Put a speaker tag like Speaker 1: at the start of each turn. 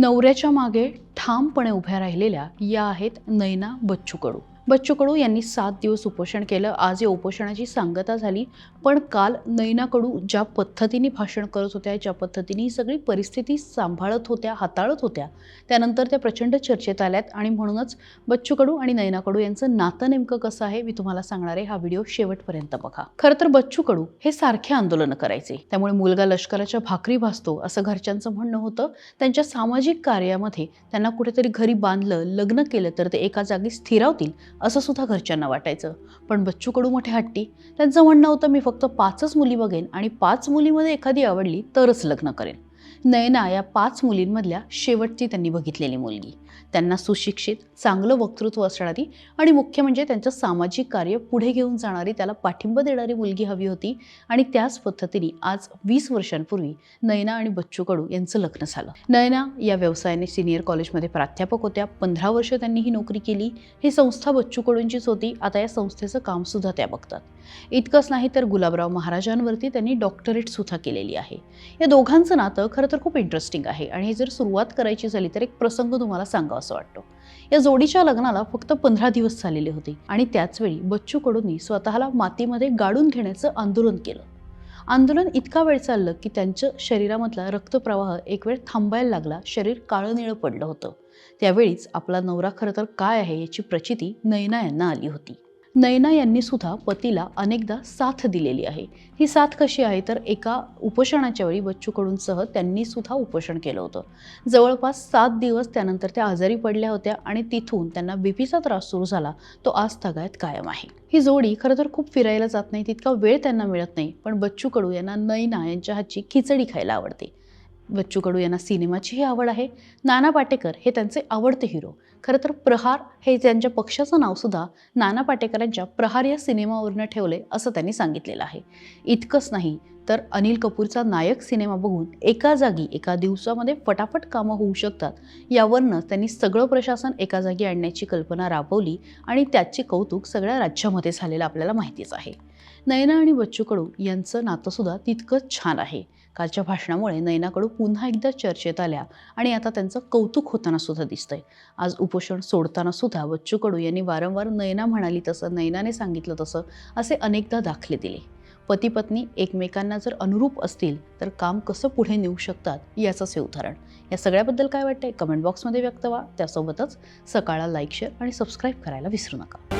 Speaker 1: नवऱ्याच्या मागे ठामपणे उभ्या राहिलेल्या या आहेत नैना बच्चू कडू. बच्चू कडू यांनी सात दिवस उपोषण केलं. आज या उपोषणाची सांगता झाली. पण काल नैना कडू ज्या पद्धतीने भाषण करत होत्या ज्या पद्धतीने ही सगळी परिस्थिती सांभाळत होत्या हाताळत होत्या त्यानंतर त्या प्रचंड चर्चेत आल्यात. आणि म्हणूनच बच्चू कडू आणि नैना कडू यांचं नातं नेमकं कसं आहे मी तुम्हाला सांगणार आहे. हा व्हिडिओ शेवटपर्यंत बघा. खरं तर बच्चू कडू हे सारखे आंदोलनं करायचे. त्यामुळे मुलगा लष्कराच्या भाकरी भासतो असं घरच्यांचं म्हणणं होतं. त्यांच्या सामाजिक कार्यामध्ये त्यांना कुठेतरी घरी बांधलं लग्न केलं तर ते एका जागी स्थिरावतील. असं सुद्धा घरच्यांना वाटायचं. पण बच्चू कडू मोठे हट्टी त्यांचं म्हणणं होतं मी फक्त पाचच मुली बघेन आणि पाच मुलीमध्ये एखादी आवडली तरच लग्न करेन. नयना या पाच मुलींमधल्या शेवटची त्यांनी बघितलेली मुलगी. त्यांना सुशिक्षित चांगलं वक्तृत्व असणारी आणि मुख्य म्हणजे त्यांचं सामाजिक कार्य पुढे घेऊन जाणारी त्याला पाठिंबा देणारी मुलगी हवी होती आणि त्याच पद्धतीने आज वीस वर्षांपूर्वी नयना आणि बच्चू कडू यांचं लग्न झालं. नयना या व्यवसायाने सिनियर कॉलेजमध्ये प्राध्यापक होत्या. पंधरा वर्ष त्यांनी ही नोकरी केली. ही संस्था बच्चू कडूंचीच होती. आता या संस्थेचं कामसुद्धा त्या बघतात. इतकंच नाही तर गुलाबराव महाराजांवरती त्यांनी डॉक्टरेट सुद्धा केलेली आहे. या दोघांचं नातं खरं तर खूप इंटरेस्टिंग आहे. आणि हे जर सुरुवात करायची झाली तर एक प्रसंग तुम्हाला सांगा असं वाटतो. या जोडीच्या लग्नाला फक्त पंधरा दिवस झालेले होते. आणि त्याचवेळी बच्चू कडूंनी स्वतःला मातीमध्ये गाडून घेण्याचं आंदोलन केलं. आंदोलन इतका वेळ चाललं की त्यांच्या शरीरामधला रक्तप्रवाह एक वेळ थांबायला लागला शरीर काळं निळं पडलं होतं. त्यावेळीच आपला नवरा खरं तर काय आहे याची प्रचिती नयना यांना आली होती. नयना यांनी सुद्धा पतीला अनेकदा साथ दिलेली आहे. ही साथ कशी आहे? तर एका उपोषणाच्या वेळी बच्चूकडूंसह त्यांनी सुद्धा उपोषण केलं होतं. जवळपास सात दिवस त्यानंतर त्या आजारी पडल्या होत्या आणि तिथून त्यांना बीपीचा त्रास सुरू झाला. तो आज तगायत कायम आहे. ही जोडी खरं तर खूप फिरायला जात नाही तितका वेळ त्यांना मिळत नाही पण बच्चू कडू यांना नैना यांच्या हातची खिचडी खायला आवडते. बच्चू कडू यांना सिनेमाचीही आवड आहे. नाना पाटेकर हे त्यांचे आवडते हिरो. खरं तर प्रहार हे त्यांच्या पक्षाचं नावसुद्धा नाना पाटेकरांच्या प्रहार या सिनेमावरनं ठेवले असं त्यांनी सांगितलेलं आहे. इतकंच नाही तर अनिल कपूरचा नायक सिनेमा बघून एका जागी एका दिवसामध्ये फटाफट कामं होऊ शकतात. यावरनं त्यांनी सगळं प्रशासन एका जागी आणण्याची कल्पना राबवली आणि त्याचे कौतुक सगळ्या राज्यामध्ये झालेलं आपल्याला माहितीच आहे. नयना आणि बच्चू कडू यांचं नातंसुद्धा तितकंच छान आहे. कालच्या भाषणामुळे नयना कडू पुन्हा एकदा चर्चेत आल्या आणि आता त्यांचं कौतुक होताना सुद्धा दिसतंय. आज उपोषण सोडताना सुद्धा बच्चू कडू यांनी वारंवार नयना म्हणाली तसं नयनाने सांगितलं तसं असे अनेकदा दाखले दिले. पती पत्नी एकमेकांना जर अनुरूप असतील तर काम कसं पुढे नेऊ शकतात याचंच हे उदाहरण. या सगळ्याबद्दल काय वाटतंय? कमेंट बॉक्समध्ये व्यक्त व्हा. त्यासोबतच सकाळला लाईक शेअर आणि सबस्क्राईब करायला विसरू नका.